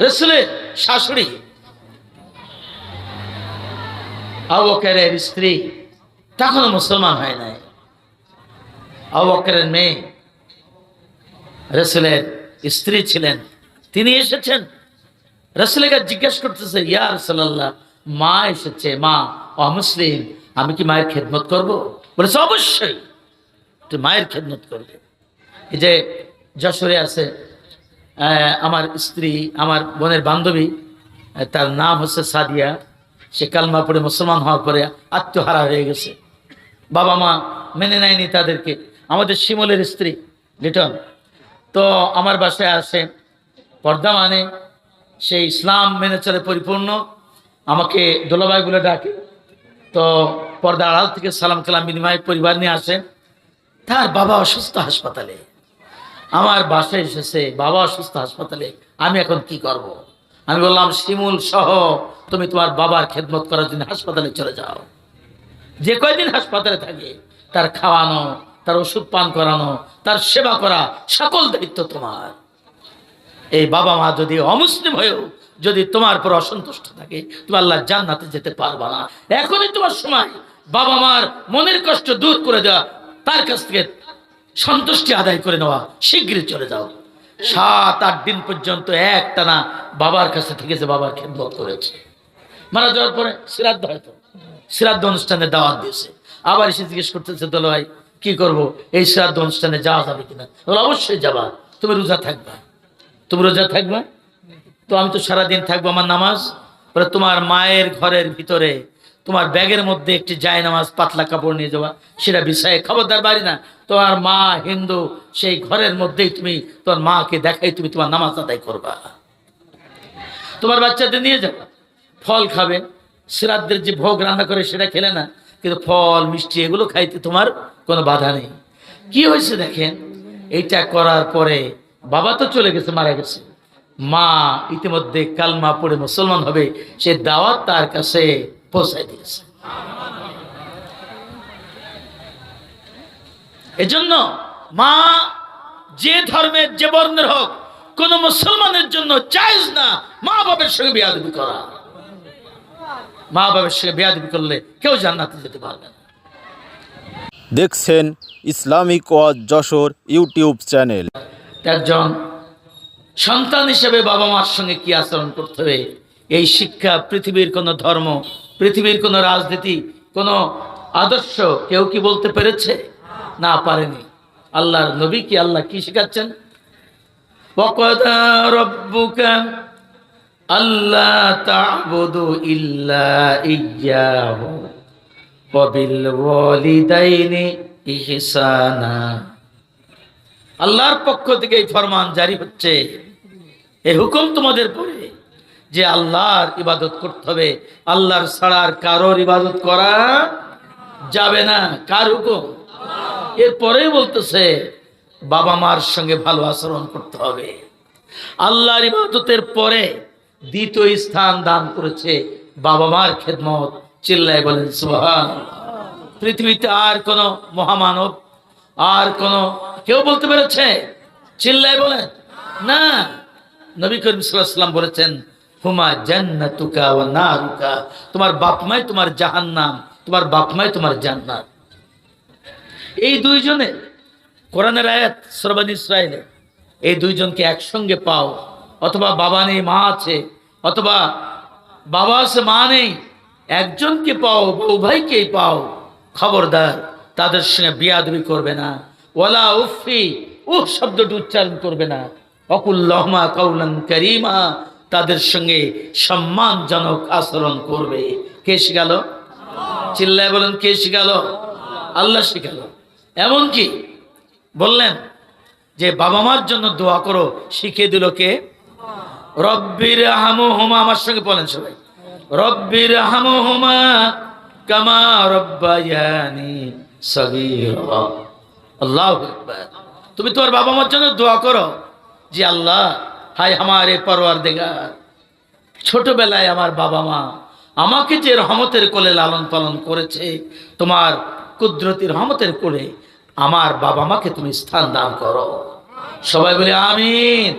রসুলের শাশুড়ি। আবকের স্ত্রী তখনও মুসলমান হয় নাই। আবকের মেয়ে রসুলের স্ত্রী ছিলেন। তিনি এসেছেন। রসুলের জিজ্ঞেস করতেছে, ইয়া রসুল্লাহ মা এসেছে, মা অমুসলিম আমি কি মায়ের খেদমত করব? বলেছে, অবশ্যই, তুই মায়ের খেদমত করবে। এই যে যশোরে আছে আমার স্ত্রী, আমার বোনের বান্ধবী তার নাম হচ্ছে সাদিয়া। সে কালমা পড়ে মুসলমান হওয়ার পরে আত্মহারা হয়ে গেছে। বাবা মা মেনে নেয়নি তাদেরকে। আমাদের শিমলের স্ত্রী, লিটন। তো আমার বাসায় আসে, পর্দা মানে সেই ইসলাম মেনে চলে পরিপূর্ণ। আমাকে দোলাবাই বলে ডাকে। তো পর্দা আড়াল থেকে সালাম কালাম বিনিময় পরিবার নিয়ে আসে। তার বাবা অসুস্থ হাসপাতালে। আমার বাসায় এসেছে, বাবা অসুস্থ হাসপাতালে, আমি এখন কি করব। আমি বললাম, শিমুল সহ, তুমি তোমার বাবার খেদমত করার জন্য হাসপাতালে চলে যাও। যে কয়দিন হাসপাতালে থাকে, তার খাওয়ানো, তার ওষুধ পান করানো, তার সেবা করা, সকল দায়িত্ব তোমার। এই বাবা মা যদি অমুসলিম হয়েও, যদি তোমার পর অসন্তুষ্ট থাকে, তুমি আল্লাহ জান্নাতে যেতে পারবা না। এখনই তোমার সময়, বাবা মার মনের কষ্ট দূর করে দেওয়া, তার কাছ থেকে সন্তুষ্টি আদায় করে নেওয়া শীঘ্রই চলে যাও। সাত, আট দিন পর্যন্ত এক টানা বাবার কাছে থেকেছে বাবার খেদমত করেছে। মারা যাওয়ার পরে শ্রাদ্ধ হয়তো। শ্রাদ্ধ অনুষ্ঠানে দাওয়াত দিয়েছে। আবার এসে জিজ্ঞেস করতেছে, দোলো ভাই, কি করব? এই শ্রাদ্ধ অনুষ্ঠানে যাওয়া যাবে কিনা? বলে, অবশ্যই যাবা। তুমি রোজা থাকবা। তুমি রোজা থাকবা? তো আমি তো সারাদিন থাকব আমার নামাজ। তোমার মায়ের ঘরের ভিতরে তোমার ব্যাগের মধ্যে একটি জায় নামাজ পাতলা কাপড় নিয়ে যাওয়া সেটা বিষয়ে খবরদার বাড়ি না। তোমার মা হিন্দু, সেই ঘরের মধ্যেই তুমি তোমার মাকে দেখাই তুমি তোমার নামাজ আদায় করবা। তোমার বাচ্চাদের নিয়ে যাবা। ফল খাবে, শ্রাদ্ধের যে ভোগ রান্না করে সেটা খেলে না, কিন্তু ফল, মিষ্টি এগুলো খাইতে তোমার কোনো বাধা নেই। কি হয়েছে দেখেন? এইটা করার পরে বাবা তো চলে গেছে, মারা গেছে। মা ইতিমধ্যে কালমা পড়ে মুসলমান হবে, সে দাওয়াত তার কাছে পৌঁছায় দিয়েছে। এজন্য মা যে ধর্মের যে বর্ণের হোক কোন মুসলমানের জন্য চাইজ না মা বাবার সঙ্গে বেয়াদবি করা। মা বাবার সঙ্গে বেয়াদবি করলে কেউ জান্নাতে যেতে পারবে না। দেখছেন ইসলামিক ওয়াজ যশোর ইউটিউব চ্যানেল। একজন সন্তান হিসেবে বাবা মার সঙ্গে কি আচরণ করতে হবে? এই শিক্ষা পৃথিবীর কোনো ধর্ম পৃথিবীর কোনো রাজনীতি, কোনো আদর্শ কেউ কি বলতে পেরেছে? না, পারেনি। আল্লাহর নবী কি আল্লাহ কি শেখাচ্ছেন? আল্লাহর পক্ষ থেকে এই ফরমান জারি হচ্ছে। এ হুকুম তোমাদের পরে। যে আল্লাহর ইবাদত করতে হবে। আল্লাহর ছাড়ার কারোর ইবাদত করা যাবে না। কার হুকুম? এরপরেই বলতেছে বাবা মার সঙ্গে ভালো আচরণ করতে হবে। আল্লাহর ইবাদতের পরে দ্বিতীয় স্থান দান করেছে বাবা মার খেদমত। চিল্লায় বলেন সুবহান। পৃথিবীতে আর কোনো মহামানব আর কোনো কেউ বলতে পেরেছে? চিল্লায় বলেন না। নবী করিম সাল্লাম বলেছেন হুমা জান্নাতুকা ওয়া নারুকা। তোমার বাপমাই তোমার জাহান্নাম, তোমার বাপমাই তোমার জান্নাত। এই দুইজনে কোরআনের আয়াত সরবান ইসরায়েলে এই দুইজনকে একসঙ্গে পাও, অথবা বাবা নেই, মা আছে, অথবা বাবা আছে, মা নেই, একজনকে পাও উভয়কেই পাও, খবরদার, তাদের সঙ্গে বিয়াদবি করবে না। ওলা উফি উহ শব্দটি উচ্চারণ করবে না। অকুল্লহমা কৌলান করিমা তাদের সঙ্গে সম্মানজনক আচরণ করবে। কে শিখালো? চিল্লায় বলেন, কে শিখালো? আল্লাহ শিখালো। এমনকি বললেন যে, বাবা মার জন্য দোয়া করো, শিখিয়ে দিল কে? রব্বির হামু হুমা আমার সঙ্গে বলেন সবাই। রব্বির হামু হুমা কামা রব্বায়ানি আল্লাহ তুমি তোমার বাবা মার জন্য দোয়া করো যে, আল্লাহ হাই আমারে পরওয়ার দেগা ছোটবেলায় আমার বাবা মা আমাকে যে রহমতের কোলে লালন পালন করেছে, তোমার কুদরতির রহমতের কোলে আমার বাবা মাকে তুমি স্থান দান করো। সবাই বলে, আমিন।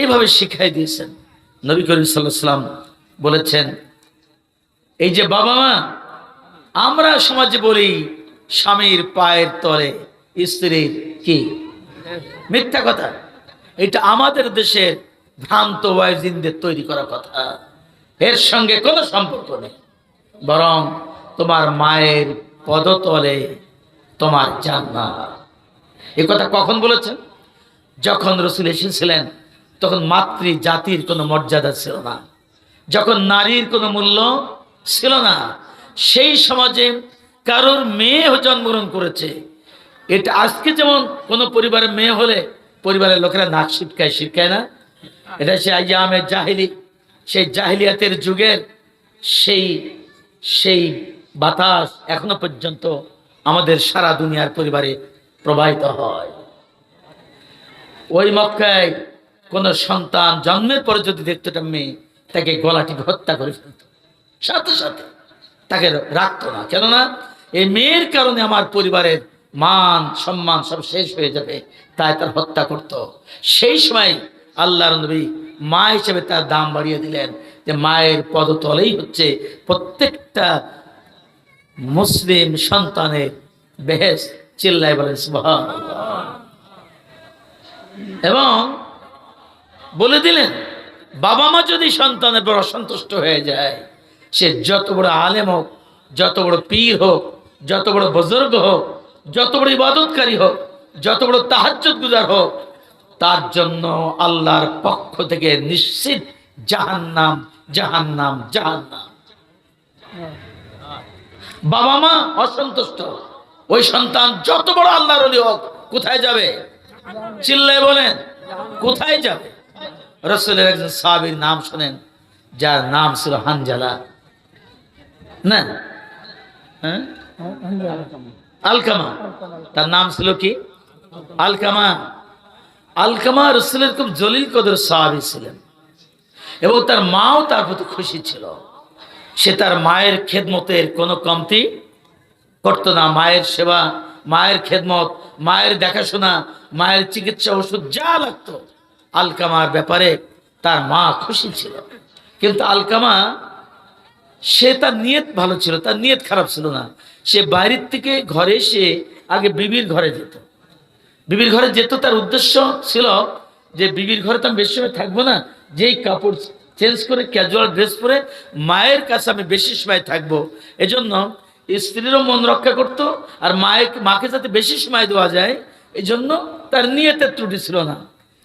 এইভাবে শিখাই দিয়েছেন। নবী করিম সাল্লাম বলেছেন, এই যে বাবা মা, আমরা সমাজে বলি স্বামীর পায়ের তলে স্ত্রীর কি? মিথ্যা কথা। এটা আমাদের দেশের ভ্রান্ত ওয়াইজিনদের তৈরি করা কথা। এর সঙ্গে কোনো সম্পর্ক নেই। বরং তোমার মায়ের পদতলে তোমার জান্নাত। এ কথা কখন বলেছেন? যখন রসুল এসেছিলেন, তখন মাতৃ জাতির কোনো মর্যাদা ছিল না। যখন নারীর কোনো মূল্য ছিল না, সেই সমাজে কারোর মেয়ে জন্মগ্রহণ করেছে। এটা আজকে যেমন কোনো পরিবারের মেয়ে হলে পরিবারের লোকেরা নাক শিটকায় শিটকায় না? এটা সে আয়ামের জাহিলি, সেই জাহিলিয়াতের যুগের সেই সেই বাতাস এখনও পর্যন্ত আমাদের সারা দুনিয়ার পরিবারে প্রবাহিত হয়। ওই মক্কায় কোনো সন্তান জন্মের পরে যদি দেখতো মেয়ে, তাকে গলাটি হত্যা করে ফেলত। সাথে সাথে। তাকে রাখতো না। কেননা, এই মেয়ের কারণে আমার পরিবারের মান, সম্মান সব শেষ হয়ে যাবে তাই তার হত্যা করত সেই সময় আল্লাহ নবী মা হিসেবে তার দাম বাড়িয়ে দিলেন যে মায়ের পদতলেই হচ্ছে প্রত্যেকটা মুসলিম সন্তানের বেহেস চিল্লাই সুবহানাল্লাহ। এবং বলে দিলেন, বাবা মা যদি সন্তানের বড় অসন্তুষ্ট হয়ে যায়, সে যত বড় আলেম হোক, যত বড় পীর হোক, যত বড় বুজুর্গ হোক যত বড় ইবাদতকারী হোক, যত বড় তাহাজ্জুদ গুজার হোক, তার জন্য আল্লাহর পক্ষ থেকে নিশ্চিত জাহান্নাম জাহান্নাম জাহান্নাম। বাবা মা অসন্তুষ্ট, ওই সন্তান যত বড় আল্লাহর হোক, কোথায় যাবে? চিল্লায় বলেন, কোথায় যাবে? রসুলের একজন সাহাবীর নাম শোনেন, যার নাম ছিল হানজালা। না? হ্যাঁ? আলকামা। তার নাম ছিল কি? আলকামা। আলকামা রসুলের খুব জলিল কদর সাহাবী ছিলেন। এবং তার মাও তার প্রতি খুশি ছিল। সে তার মায়ের খেদমতের কোনো কমতি করতো না। মায়ের সেবা, মায়ের খেদমত, মায়ের দেখাশোনা, মায়ের চিকিৎসা ওষুধ যা লাগতো। আলকামার ব্যাপারে তার মা খুশি ছিল। কিন্তু আলকামা সে তার নিয়ত ভালো ছিল, তার নিয়ত খারাপ ছিল না। সে বাইরের থেকে ঘরে এসে আগে বিবির ঘরে যেত। বিবির ঘরে যেত তার উদ্দেশ্য ছিল যে বিবির ঘরে তো আমি বেশি সময় থাকব না, যেই কাপড় চেঞ্জ করে ক্যাজুয়াল ড্রেস পরে মায়ের কাছে আমি বেশি সময় থাকব। এজন্য স্ত্রীরও মন রক্ষা করত আর মায়ের, মাকে যাতে বেশি সময় দেওয়া যায় এই জন্য তার নিয়তের ত্রুটি ছিল না।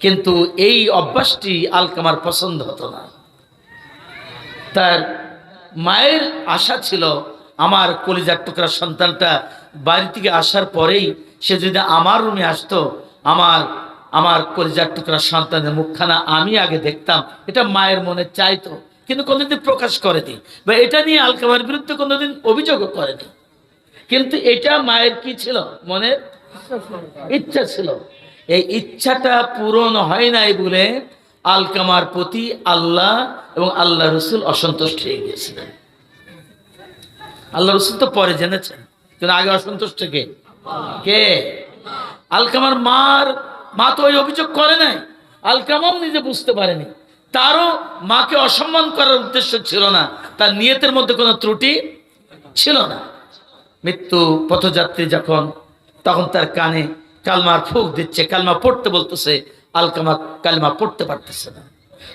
কিন্তু এই অভ্যাসটি আলকামার পছন্দ হতো না। তার মায়ের আশা ছিল আমার কলিজার টুকরা সন্তানটা বাড়ি থেকে আসার পরেই সে যদি আমার রুমে আসতো, আমার আমার কলিজার টুকরা সন্তানের মুখখানা আমি আগে দেখতাম। এটা মায়ের মনে চাইতো, কিন্তু কোনোদিন প্রকাশ করেনি বা এটা নিয়ে আলকামার বিরুদ্ধে কোনোদিন অভিযোগও করেনি। কিন্তু এটা মায়ের কি ছিল? মনে ইচ্ছা ছিল। এই ইচ্ছাটা পূরণ হয় নাই বলে আলকামার প্রতি আল্লাহ এবং আল্লাহ রসুল অসন্তুষ্ট হয়ে গিয়েছিলেন। আল্লাহ রসুল তো পরে জেনেছেন, কিন্তু আগে অসন্তুষ্ট কে? কে? আলকামার মার, মা তো ওই অভিযোগ করে নাই। আলকামাও নিজে বুঝতে পারেনি। তারও মাকে অসম্মান করার উদ্দেশ্য ছিল না। তার নিয়তের মধ্যে কোনো ত্রুটি ছিল না। মৃত্যু, পথযাত্রী যখন, তখন তার কানে কালমার ফুক দিচ্ছে, কালমা পড়তে বলতেছে আলকামা কালমা পড়তে পারতেছে না।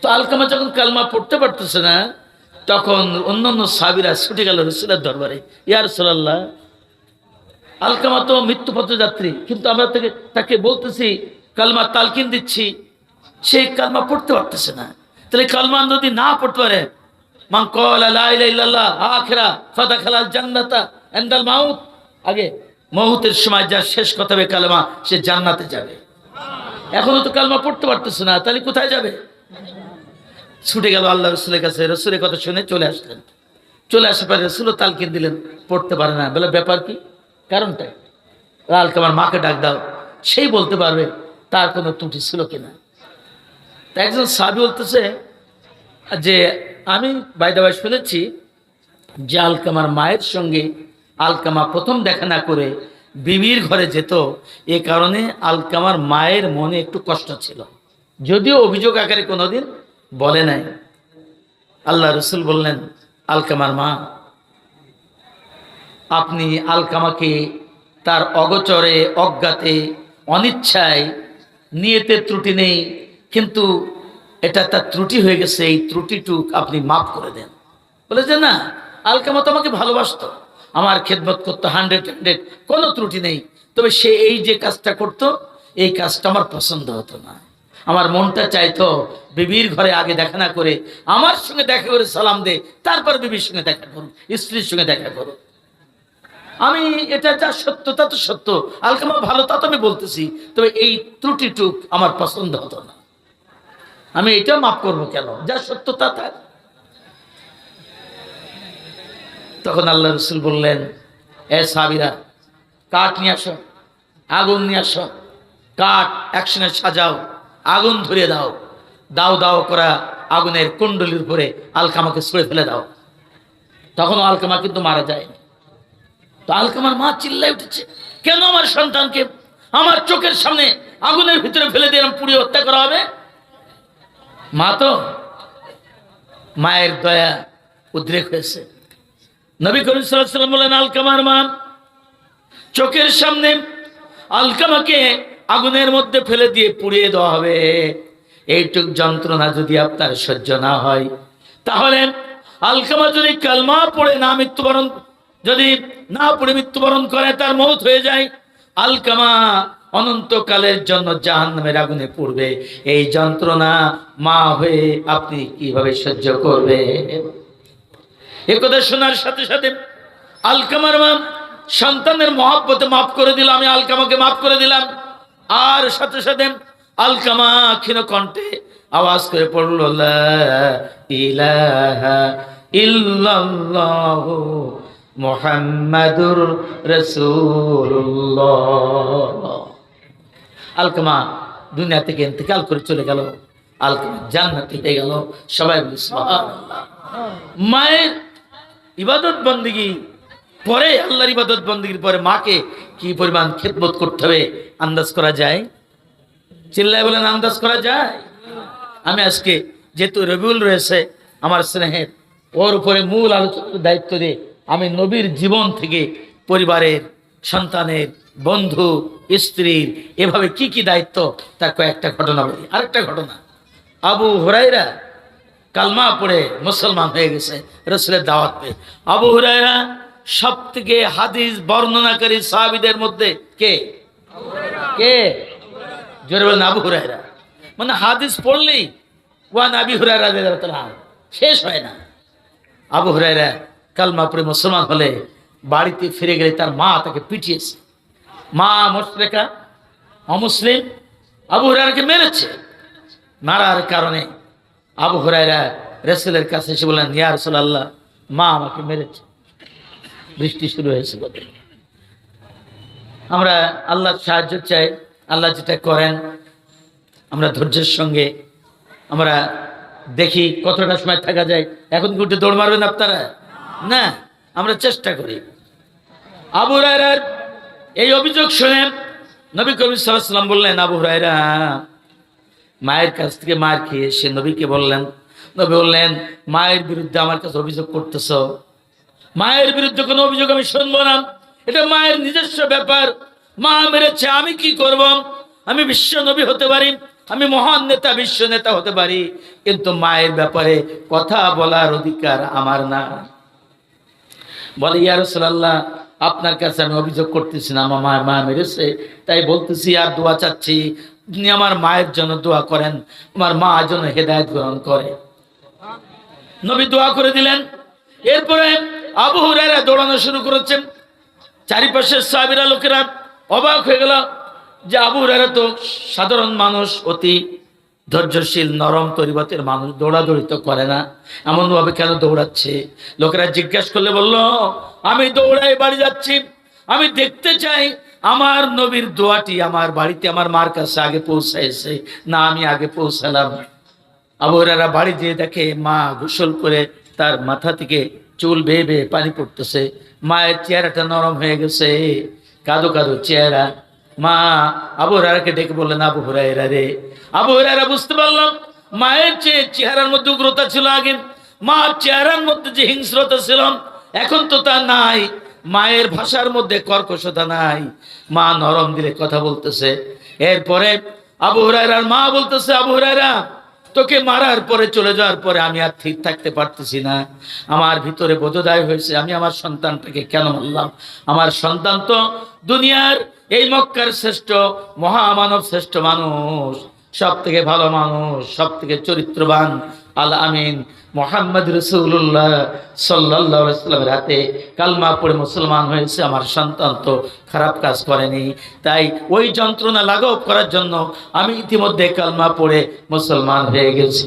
তো আলকামা যখন কালমা পড়তে পারতেছে না, তখন অন্যান্য সাবিরা ছুটে গেল রসুলের দরবারে ইয়ার সাল্লাহ আলকামা তো মৃত্যু পথযাত্রী, কিন্তু আমরা তাকে তাকে বলতেছি, কালমা তালকিন দিচ্ছি, সে কালমা পড়তে পারতেছে না। তাহলে কালমা যদি না পড়তে পারে আগে মহুতের সময় যা শেষ কথা হবে কালমা, সে জান্নাতে যাবে। এখনও তো কালমা পড়তে পারতেছে না, তাহলে কোথায় যাবে? ছুটে গেল আল্লাহ রসুলের কাছে, রসুলের কথা শুনে চলে আসলেন। চলে আসার পরে রসুলও তালকিন দিলেন, পড়তে পারে না। বলে, ব্যাপার কি? কারণটাই আলকে আমার মাকে ডাক দাও, সেই বলতে পারবে তার কোনো ত্রুটি ছিল কিনা। তা একজন সাবি বলতেছে যে, আমি বাইদাবাই শুনেছি যে আলকামার মায়ের সঙ্গে আলকামা প্রথম দেখা না করে বিবির ঘরে যেত, এ কারণে আলকামার মায়ের মনে একটু কষ্ট ছিল। যদিও অভিযোগ আকারে কোনোদিন বলে নাই। আল্লাহ রসুল বললেন, আলকামার মা, আপনি আলকামাকে তার অগচরে, অজ্ঞাতে, অনিচ্ছায় নিয়েতে ত্রুটি নেই, কিন্তু এটা তার ত্রুটি হয়ে গেছে, এই ত্রুটিটুক আপনি মাফ করে দেন। বলে যে, না, আলকামা তো আমাকে ভালোবাসতো। আমার খেদমত করতো হান্ড্রেড হান্ড্রেড কোনো ত্রুটি নেই। তবে সে এই যে কাজটা করতো, এই কাজটা আমার পছন্দ হতো না। আমার মনটা চাইতো, বিবির ঘরে আগে দেখা না করে আমার সঙ্গে দেখা করে সালাম দে, তারপর বিবির সঙ্গে দেখা করুন স্ত্রীর সঙ্গে দেখা করুন আমি এটা যা সত্য, তা তো সত্য। আলকামা ভালো, তা তো আমি বলতেছি। তবে এই ত্রুটিটুক আমার পছন্দ হতো না। আমি এটা মাফ করব কেন? যা সত্য, তা থাক। তখন আল্লাহ রসুল বললেন, এ সাবিরা কাঠ নিয়ে আসো, আগুন নিয়ে আসো, কাঠ একসঙ্গে সাজাও, আগুন ধরিয়ে দাও দাও দাও করা আগুনের কুণ্ডলির উপরে আলকামাকে ছুঁড়ে ফেলে দাও। তখন আলকামা কিন্তু মারা যায়নি। তো আলকামার মা চিল্লাই উঠেছে, কেন আমার সন্তানকে আমার চোখের সামনে আগুনের ভিতরে ফেলে দিয়ে পুড়িয়ে হত্যা করা হবে? মা তো মায়ের দয়া উদ্রেক হয়েছে। নবী করিম সাল্লাম বলেন, আলকামার মা চোখের সামনে আলকামাকে আগুনের মধ্যে ফেলে দিয়ে পুড়িয়ে দেওয়া হবে। এইটুক যন্ত্রণা যদি আপনার সহ্য না হয়, তাহলে আলকামা যদি কালমা পড়ে না মৃত্যুবরণ, যদি না পড়ে মৃত্যুবরণ করে, তার মৌত হয়ে যায়, আলকামা অনন্তকালের জন্য জাহান নামের আগুনে পড়বে। এই যন্ত্রণা মা হয়ে আপনি কীভাবে সহ্য করবে এ কথা শোনার সাথে সাথে আলকামার মা সন্তানের মহাব্বতে মাফ করে দিল, আমি আলকামাকে মাফ করে দিলাম। আর সাথে সাথে আলকামা ক্ষীণ কণ্ঠে আওয়াজ করে পড়ল ইলাহা ইল্লাল্লাহু মুহাম্মাদুর রাসূলুল্লাহ। আলকামা দুনিয়া থেকে ইন্তেকাল করে চলে গেল, আলকামা জান্নাতে হয়ে গেল, সবাই মায়ের ইবাদত বন্দিগি পরে আল্লাহর ইবাদত বন্দিগির পরে মাকে কি পরিমাণ খেদমত করতে হবে আন্দাজ করা যায়? চিল্লায় বলেন, আন্দাজ করা যায়? আমি আজকে যেহেতু রবিউল রয়েছে, আমার স্নেহের, ওর উপরে মূল আলোচনার দায়িত্ব দিয়ে আমি নবীর জীবন থেকে পরিবারের, সন্তানের, বন্ধু, স্ত্রীর, এভাবে কি কি দায়িত্ব, তার কয়েকটা ঘটনা বলি। আরেকটা ঘটনা। আবু হরাইরা কালমা পড়ে মুসলমান হয়ে গেছে, রসুলের দাওয়াত পেয়ে আবু হুরায়রা সব থেকে হাদিস বর্ণনাকারী সাহাবিদের মধ্যে কে? কে? জোরে বলেন, আবু হুরায়রা। মানে হাদিস পড়লেই, ওয়ান আবি হুরায়রা শেষ হয় না। আবু হুরায়রা কালমা পড়ে মুসলমান হলে বাড়িতে ফিরে গেলে তার মা তাকে পিটিয়েছে। মা মুশরিকা, অমুসলিম, আবু হুরায়রাকে মেরেছে। মারার কারণে আবু হুরায়রা রসুলের কাছে এসে বললেন, ইয়া রাসূলুল্লাহ, মা আমাকে মেরেছে। বৃষ্টি শুরু হয়েছে আমরা আল্লাহর সাহায্য চাই, আল্লাহ যেটা করেন, আমরা ধৈর্যের সঙ্গে আমরা দেখি কতটা সময় থাকা যায়। এখন উঠে দৌড় মারবেন আপনারা? না, আমরা চেষ্টা করি। আবু রায়রার এই অভিযোগ শুনে নবী কবির সাল্লাম বললেন, আবু রায়রা মায়ের কাছ থেকে মার খেয়ে সে নবীকে বললেন, নবী বললেন, মায়ের বিরুদ্ধে আমার কাছে অভিযোগ করতেছ। মায়ের বিরুদ্ধে কোনো অভিযোগ আমি শুনব না। এটা মায়ের নিজস্ব ব্যাপার। মা মেরেছে, আমি কি করব? আমি বিশ্ব নবী হতে পারি, আমি মহান নেতা, বিশ্ব নেতা হতে পারি, কিন্তু মায়ের ব্যাপারে কথা বলার অধিকার আমার না। বলে, ইয়া রাসূলুল্লাহ, আপনার কাছে আমি অভিযোগ করতেছি না, আমার মা মেরেছে, তাই বলতেছি, আর দোয়া চাচ্ছি আপনি আমার মায়ের জন্য দোয়া করেন, আমার মা যেন হেদায়ত গ্রহণ করে। নবী দোয়া করে দিলেন। এরপরে আবু হুরায়রা দৌড়ানো শুরু করেছেন। চারিপাশের সাহাবীরা লোকেরা অবাক হয়ে গেল যে আবু হুরায়রা তো সাধারণ মানুষ, অতি ধৈর্যশীল, নরম তরিবতের মানুষ, দৌড়াদৌড়ি তো করে না। এমনভাবে কেন দৌড়াচ্ছে? লোকেরা জিজ্ঞেস করলে বলল, আমি দৌড়াই বাড়ি যাচ্ছি। আমি দেখতে চাই আমার নবীর দোয়াটি আমার বাড়িতে আমার মার কাছে আগে পৌঁছাইছে, না আমি আগে পৌঁছালাম। আবহাওয়ারা বাড়ি যেয়ে দেখে মা গোসল করে তার মাথা থেকে চুল বেয়ে বেয়ে পানি পড়তেছে। মায়ের চেহারাটা নরম হয়ে গেছে, কাদো কাদো চেহারা। মা আবু হরারাকে ডেকে বললেন, আবু হুরায়রা রে, আবু হুরায়রা বুঝতে পারলাম, মায়ের চেয়ে চেহারার মধ্যে উগ্রতা ছিল আগে। মা চেহারার মধ্যে যে হিংস্রতা ছিল, এখন তো তা নাই। মায়ের ভাষার মধ্যে কর্কশতা নাই। মা নরম দিলে কথা বলতেছে। এরপরে আবু হুরায়রার মা বলতেছে, আবু হুরায়রা, তোকে মারার পরে চলে যাওয়ার পরে আমি আর ঠিক থাকতে পারতেছি না। আমার ভিতরে বোধদায় হয়েছে, আমি আমার সন্তানটাকে কেন মারলাম? আমার সন্তান তো দুনিয়ার এই মক্কার শ্রেষ্ঠ, মহামানব শ্রেষ্ঠ মানুষ সব থেকে ভালো মানুষ সব থেকে চরিত্রবান আল আমিন মোহাম্মদ রসুল্লাহ সাল্লাহামের হাতে কালমা পড়ে মুসলমান হয়েছে, আমার সন্তান তো খারাপ কাজ করেনি। তাই ওই যন্ত্রণা লাঘব করার জন্য আমি ইতিমধ্যে কালমা পড়ে মুসলমান হয়ে গেছি।